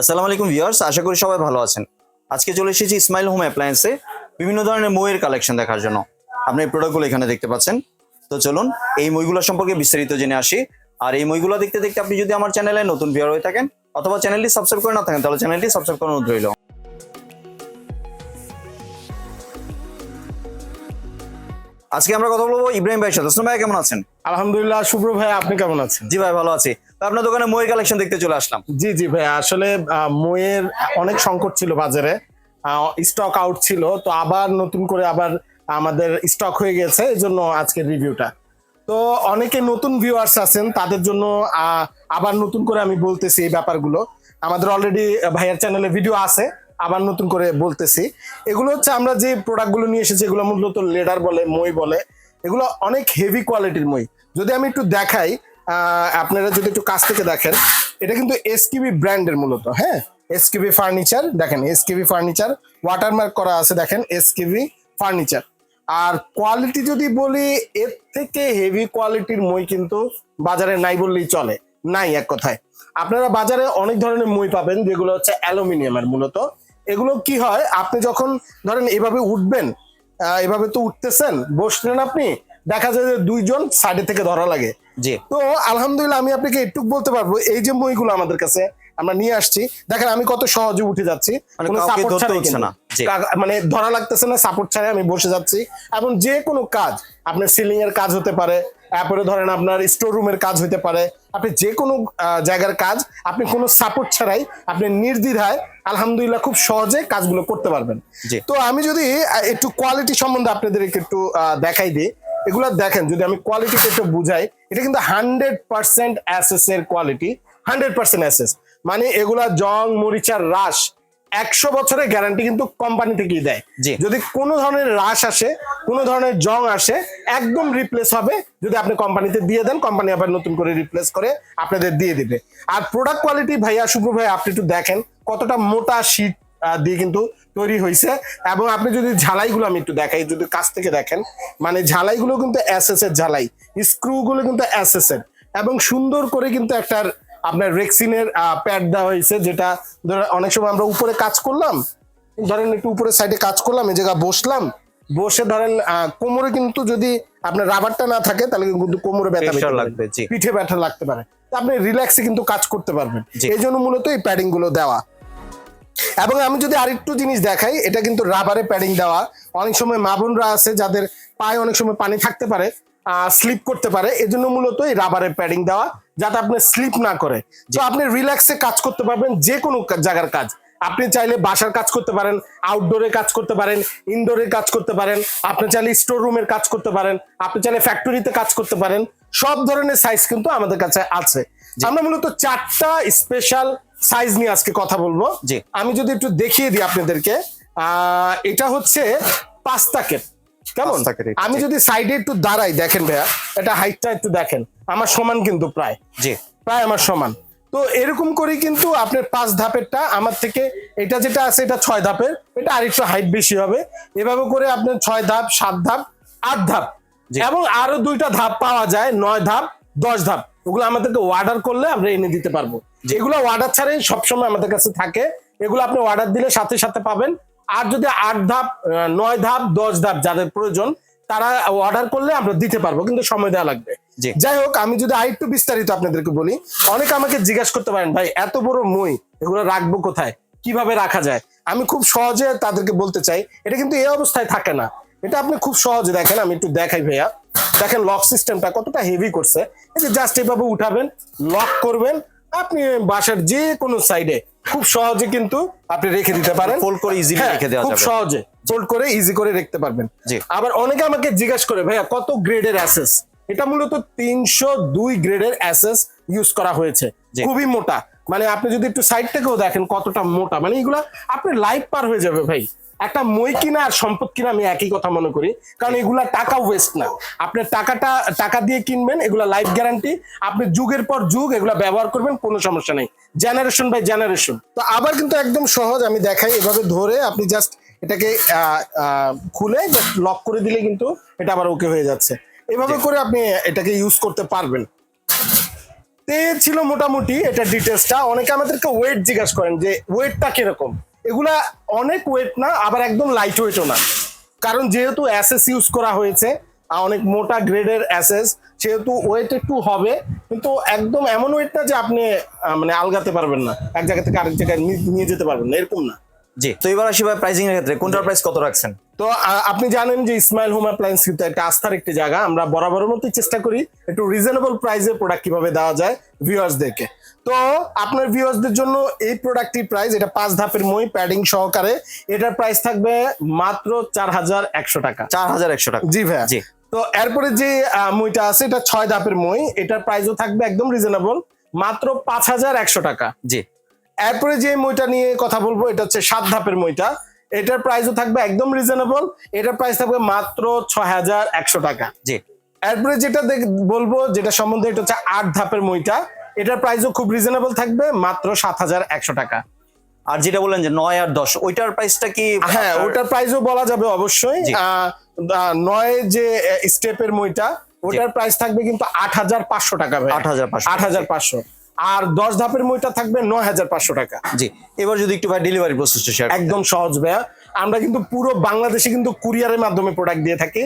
আসসালামু আলাইকুম ভিউয়ার্স আশা করি সবাই ভালো আছেন। আজকে চলে এসেছি ইসমাইল হোম অ্যাপ্লায়েন্সে বিভিন্ন ধরনের মইয়ের কালেকশন দেখার জন্য। আপনি এই প্রোডাক্টগুলো এখানে দেখতে পাচ্ছেন। তো চলুন এই মইগুলো সম্পর্কে বিস্তারিত জেনে আসি। আর এই মইগুলো দেখতে দেখতে আপনি যদি আমার চ্যানেলে নতুন ভিউয়ার হয়ে থাকেন অথবা চ্যানেলটি সাবস্ক্রাইব করে না থাকেন তাহলে চ্যানেলটি সাবস্ক্রাইব করানো রইল। আজকে আমরা কথা বলব ইব্রাহিম ভাইয়ের সাথে। ভাই কেমন আছেন? আলহামদুলিল্লাহ শুভ্র ভাই আপনি কেমন আছেন? জি ভাই ভালো আছি। আপনার দোকানে মইয়ের কালেকশন দেখতে চলে আসলাম। জি জি ভাই আসলে মইয়ের অনেক সংকট ছিল বাজারে। স্টক আউট ছিল, তো আবার নতুন করে আবার আমাদের স্টক হয়ে গেছে, এই জন্য আজকের রিভিউটা তো অনেকে নতুন ভিউয়ার্স আছেন, তাদের জন্য আবার নতুন করে আমি বলতেছি এই ব্যাপারগুলো। আমাদের অলরেডি ভাইয়ার চ্যানেলে ভিডিও আছে, আবার নতুন করে বলতেছি। এগুলো হচ্ছে আমরা যে প্রোডাক্টগুলো নিয়ে এসেছি, এগুলো মূলত লেডার বলে, মই বলে, এগুলো অনেক হেভি কোয়ালিটির মই। যদি আমি একটু দেখাই আপনারা যদি একটু কাছ থেকে দেখেন, এটা কিন্তু এসকিবি ব্র্যান্ডের মূলত হ্যাঁ? এসকিবি ফার্নিচার দেখেন এসকিবি ফার্নিচার ওয়াটারমার্ক করা আছে, দেখেন এসকিবি ফার্নিচার আর কোয়ালিটি যদি বলি, এর থেকে হেভি কোয়ালিটির মই কিন্তু বাজারে নাই বললেই চলে, নাই এক কথায়। আপনারা বাজারে অনেক ধরনের মই পাবেন, যেগুলো হচ্ছে অ্যালুমিনিয়ামের মূলত। এগুলো কি হয়, আপনি যখন ধরেন এভাবে উঠবেন এভাবে তো উঠতেছেন, বসলেন আপনি দেখা যায় যে দুইজন সাইডে থেকে ধরা লাগে। জি। তো আলহামদুলিল্লাহ আমি আপনাকে একটু বলতে পারব এই যে বইগুলো আমাদের কাছে আমরা নিয়ে আসছি দেখেন আমি কত সহজে উঠে যাচ্ছি মানে কোনো। না। মানে ধরা লাগতেছে না সাপোর্ট ছাড়াই আমি বসে যাচ্ছি। এবং যে কোনো কাজ আপনার সিলিং এর কাজ হতে পারে তারপরে ধরেন আপনার স্টোর রুমের কাজ হতে পারে আপনি যে কোনো জায়গার কাজ আপনি কোনো সাপোর্ট ছাড়াই আপনি নির্দ্বিধায় আলহামদুলিল্লাহ খুব সহজে কাজগুলো করতে পারবেন। তো আমি যদি একটু কোয়ালিটি সম্বন্ধে আপনাদেরকে একটু দেখাই দিই। এগুলা দেখেন যদি আমি কোয়ালিটিটা একটু বুঝাই এটা কিন্তু হান্ড্রেড পার্সেন্ট অ্যাসেস এর কোয়ালিটি হান্ড্রেড পার্সেন্ট অ্যাসেস মানে এগুলা জং মরিচার রাস একশো বছরের গ্যারান্টি কিন্তু কোম্পানি থেকেই দেয়। জি। যদি কোনো ধরনের রাস আসে কোনো ধরনের জং আসে একদম রিপ্লেস হবে। যদি আপনি কোম্পানিতে দিয়ে দেন কোম্পানি আবার নতুন করে রিপ্লেস করে আপনাদের দিয়ে দিবে। আর প্রোডাক্ট কোয়ালিটি ভাইয়া শুভ্র ভাই আপনি একটু দেখেন কতটা মোটা শীট দিয়ে কিন্তু তৈরি হয়েছে। এবং আপনি যদি ঝালাইগুলো আমি একটু দেখাই যদি কাছ থেকে দেখেন মানে ঝালাইগুলো কিন্তু এসএস এর ঝালাই স্ক্রুগুলো কিন্তু এসএস এর। এবং সুন্দর করে কিন্তু একটা আপনার রেক্সিনের প্যাড দেওয়া হয়েছে যেটা ধরেন অনেক সময় আমরা উপরে কাজ করলাম ধরেন একটু উপরে সাইডে কাজ করলাম এই জায়গা বসলাম বসে ধরেন আহ, কোমরে কিন্তু যদি আপনার রাবারটা না থাকে তাহলে কিন্তু কোমরে ব্যথা লাগবে, পিঠে ব্যথা লাগতে পারে। আপনি রিল্যাক্সে কিন্তু কাজ করতে পারবেন। এই জন্য মূলত এই প্যাডিংগুলো দেওয়া। এবং আমি যদি আরেকটু জিনিস দেখাই এটা কিন্তু রাবারে প্যাডিং দেওয়া। অনেক সময় মা বোনরা আছে যাদের পায়ে অনেক সময় পানি থাকতে পারে স্লিপ করতে পারে এজন্য মূলত এই রাবারের প্যাডিং দেওয়া যাতে আপনি স্লিপ না করে। তো আপনি রিল্যাক্সে কাজ করতে পারবেন যে কোনো জায়গার কাজ। আপনি চাইলে বাসার কাজ করতে পারেন আউটডোরে কাজ করতে পারেন ইনডোরে কাজ করতে পারেন আপনি চাইলে স্টোর রুমের কাজ করতে পারেন আপনি চাইলে ফ্যাক্টরিতে কাজ করতে পারেন সব ধরনের সাইজ কিন্তু আমাদের কাছে আছে। আমরা মূলত চারটা স্পেশাল সাইজ নিয়ে আজকে কথা বলব। জি। আমি যদি একটু দেখিয়ে দিই আপনাদেরকে আহ, এটা হচ্ছে পাঁচ তাকের কেমন? আমি যদি সাইডে একটু দাঁড়াই দেখেন ভাইয়া এটা হাইটটা একটু দেখেন। আমার সমান কিন্তু প্রায়। জি। প্রায় আমার সমান। তো এরকম করে কিন্তু আপনার পাঁচ ধাপেরটা আমার থেকে এটা যেটা আছে এটা ছয় ধাপের এটা আরেকটু হাইট বেশি হবে। এভাবে করে আপনার ছয় ধাপ সাত ধাপ আট ধাপ। এবং আরও দুইটা ধাপ পাওয়া যায় নয় ধাপ দশ ধাপ। ওগুলো আমাদেরকে অর্ডার করলে আমরা এনে দিতে পারব। এগুলো অর্ডার ছাড়াই সবসময় আমাদের কাছে থাকে। এগুলো আপনি অর্ডার দিলে সাথে সাথে পাবেন। আর যদি আট ধাপ নয় ধাপ দশ ধাপ যাদের প্রয়োজন তারা অর্ডার করলে আমরা দিতে পারব কিন্তু সময় দেওয়া লাগবে। যাই হোক আমি যদি আরেকটু বিস্তারিত আপনাদেরকে বলি অনেকে আমাকে জিজ্ঞাসা করতে পারেন ভাই এত বড় মই এগুলো রাখব কোথায়? কীভাবে রাখা যায়? আমি খুব সহজে তাদেরকে বলতে চাই এটা কিন্তু এই অবস্থায় থাকে না। এটা আপনি খুব সহজে দেখেন আমি একটু দেখাই ভাইয়া। দেখেন লক সিস্টেমটা কতটা হেভি করছে। এই যে জাস্ট এভাবে উঠাবেন লক করবেন আপনি বাসার যে কোনো সাইডে খুব সহজে কিন্তু আপনি রেখে দিতে পারেন। Fold করে easily হ্যাঁ, রেখে দেওয়া খুব যাবে। সহজে ফোল্ড করে ইজি করে রাখতে পারবেন। জি। আবার অনেকে আমাকে জিজ্ঞাসা করে ভাইয়া কত গ্রেডের অ্যাসেস এটা মূলত তিনশো দুই গ্রেডের অ্যাসেস ইউজ করা হয়েছে। খুবই মোটা। মানে আপনি যদি একটু সাইড থেকেও দেখেন কতটা মোটা। মানে এগুলা আপনার লাইফ পার হয়ে যাবে ভাই। একটা মই কিনা আর সম্পদ কিনা আমি একই কথা মনে করি। কারণ এগুলা টাকা ওয়েস্ট না। আপনি টাকাটা টাকা দিয়ে কিনবেন এগুলা লাইফ গ্যারান্টি আপনি যুগের পর যুগ এগুলা ব্যবহার করবেন কোনো সমস্যা নেই। জেনারেশন বাই জেনারেশন তো আবার কিন্তু একদম সহজ আমি দেখাই এভাবে ধরে আপনি জাস্ট এটাকে খুলে জাস্ট লক করে দিলে কিন্তু এটা আবার ওকে হয়ে যাচ্ছে। এভাবে করে আপনি এটাকে ইউজ করতে পারবেন। তো ছিল মোটামুটি এটা ডিটেলসটা অনেকে আমাদেরকে ওয়েট জিজ্ঞাসা করেন যে ওয়েটটা কীরকম? এগুলা অনেক ওয়েট না আবার একদম লাইট ওয়েটও না। কারণ যেহেতু অ্যাসেস ইউজ করা হয়েছে অনেক মোটা গ্রেডের অ্যাসেস সেহেতু ওয়েট একটু হবে কিন্তু একদম এমন ওয়েট না যে আপনি মানে আলগাতে পারবেন না। এক জায়গা থেকে আরেক জায়গায় নিয়ে যেতে পারবেন না এরকম না। জি তো এবার আসি ভাই প্রাইসিং এর ক্ষেত্রে। কোনটার প্রাইস কত রাখছেন? তো আপনি জানেন যে ইসমাইল হোম অ্যাপ্লায়েন্স কিন্তু একটা আস্থার একটি জায়গা। আমরা বরাবরের মতোই চেষ্টা করি একটু রিজনেবল প্রাইসে প্রোডাক্ট কীভাবে দেওয়া যায় ভিউয়ার্সদেরকে তো আপনার ভিউয়ার্সদের জন্য এই প্রোডাক্টটির প্রাইস এটা পাঁচ ধাপের মই প্যাডিং সহকারে। এটার প্রাইস থাকবে মাত্র চার হাজার একশো টাকা। চার হাজার একশো টাকা। জি ভাইয়া। জি। তো এরপরে যে মইটা আছে এটা ছয় ধাপের মই। এটার প্রাইসও থাকবে একদম রিজনেবল মাত্র পাঁচ হাজার একশো টাকা। জি। এরপরে যে মইটা নিয়ে কথা বলব এটা হচ্ছে সাত ধাপের মইটা। এটার প্রাইসও থাকবে একদম রিজনেবল এটার প্রাইস থাকবে মাত্র ছয় হাজার একশো টাকা। জি। এরপরে যেটা দেখ- বলব যেটা সম্বন্ধে এটা হচ্ছে আট ধাপের মইটা। এটার প্রাইসও খুব রিজনেবল থাকবে মাত্র সাত হাজার একশো টাকা। আর যেটা বললেন যে নয় আর দশ ওইটার প্রাইসটা কি হ্যাঁ ওটার প্রাইসও বলা যাবে অবশ্যই। নয় যে স্টেপের মইটা ওটার প্রাইস থাকবে কিন্তু আট হাজার পাঁচশো টাকা আট হাজার 8,500 আট হাজার পাঁচশো। আর দশ ধাপের মইটা থাকবে নয় হাজার পাঁচশো টাকা। জি এবার যদি একটু ভাই ডেলিভারি প্রসেসটা শেয়ার একদম সহজ ভাইয়া। আমরা কিন্তু পুরো বাংলাদেশে কিন্তু কুরিয়ারের মাধ্যমে প্রোডাক্ট দিয়ে থাকি।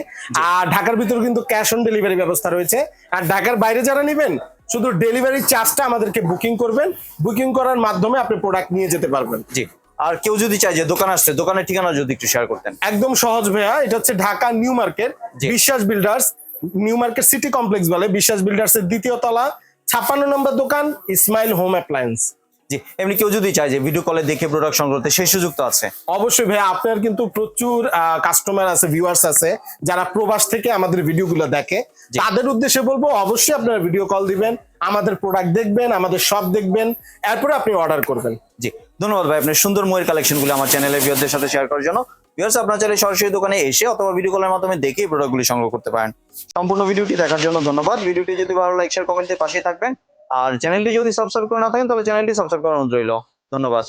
আর ঢাকার ভিতরে কিন্তু ক্যাশ অন ডেলিভারি ব্যবস্থা রয়েছে। আর ঢাকার বাইরে যারা নেবেন শুধু ডেলিভারি চার্জটা আমাদেরকে বুকিং করবেন। বুকিং করার মাধ্যমে আপনি প্রোডাক্ট নিয়ে যেতে পারবেন। জি। আর কেউ যদি চায় যে দোকান আসতে দোকানের ঠিকানা যদি একটু শেয়ার করতেন। একদম সহজ ভাইয়া এটা হচ্ছে Dhaka new market. Biswas builders new market city complex বলে বিশ্বাস বিল্ডার্স এর দ্বিতীয় তলা ছাপ্পান্ন নম্বর দোকান ইসমাইল হোম অ্যাপ্লায়েন্স জি এমনি কেউ যদি চায় যে ভিডিও কলে দেখে প্রোডাক্ট সংগ্রহ করতে সেই সুযোগ তো আছে। অবশ্যই ভাই আপনার কিন্তু প্রচুর কাস্টমার আছে ভিউয়ার্স আছে যারা প্রবাস থেকে আমাদের ভিডিওগুলো দেখে। তাদের উদ্দেশ্যে বলব অবশ্যই আপনারা ভিডিও কল দিবেন আমাদের প্রোডাক্ট দেখবেন আমাদের সব দেখবেন এরপরে আপনি অর্ডার করবেন। জি ধন্যবাদ ভাই আপনার সুন্দর ময়ের কালেকশনগুলো আমার চ্যানেলের ভিউয়ারদের সাথে শেয়ার করার জন্য। ভিউয়ার্স আপনারা চাইলে সরাসরি দোকানে এসে অথবা ভিডিও কলের মাধ্যমে দেখে প্রোডাক্টগুলি সংগ্রহ করতে পারেন। সম্পূর্ণ ভিডিওটি দেখার জন্য ধন্যবাদ। ভিডিওটি যদি ভালো লাইক শেয়ার কমেন্টের পাশে থাকবেন। আর চ্যানেলটি যদি সাবস্ক্রাইব করে না থাকেন তবে চ্যানেলটি সাবস্ক্রাইব করানো রইল। ধন্যবাদ।